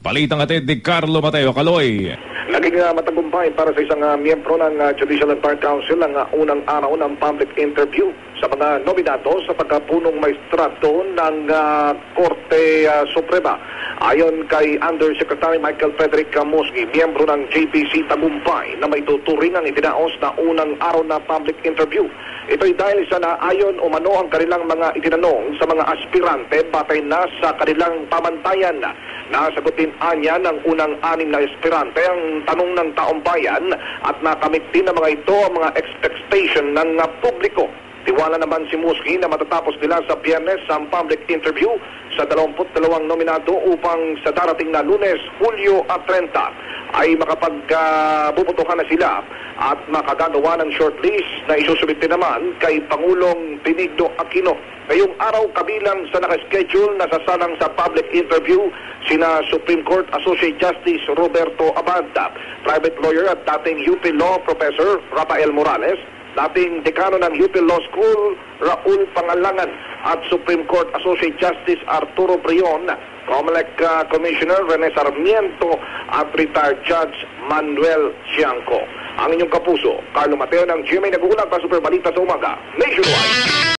Balitang atid ni Carlo Mateo Caloy. Naging uh, matagumpay para sa isang uh, miyembro ng uh, Judicial and Bar Council ang uh, unang araw ng public interview sa mga nominato sa pagkapunong maestrato ng uh, Korte uh, Suprema. Ayon kay Undersecretary Michael Frederick Musgi, miyembro ng JPC Tagumpay na may tuturing ang itinaos na unang araw na public interview. Ito'y dahil sa naayon umano ang kanilang mga itinanong sa mga aspirante batay na sa kanilang pamantayan. Nasagutin anya ng unang anim na aspirante ang tanong ng taong bayan at nakamit din ng mga ito ang mga expectation ng uh, publiko. Tiwala naman si Muski na matatapos nila sa biyernes ang public interview sa 22 nominado upang sa darating na lunes, Hulyo at 30 ay makapagbubutuhan uh, na sila at makagagawa ng shortlist na isusubite naman kay Pangulong Benigno Aquino. Ngayong araw kabilang sa nakaschedule na sasalang sa public interview sina Supreme Court Associate Justice Roberto Abanda, private lawyer at dating UP Law Professor Rafael Morales, dating dekano ng UP Law School, Raul Pangalangan, at Supreme Court Associate Justice Arturo Brion, COMELEC uh, Commissioner Rene Sarmiento, at retired Judge Manuel Cianco. Ang inyong kapuso, Carlo Mateo ng GMA nagugulat pa Super Balita sa umaga, Nationwide.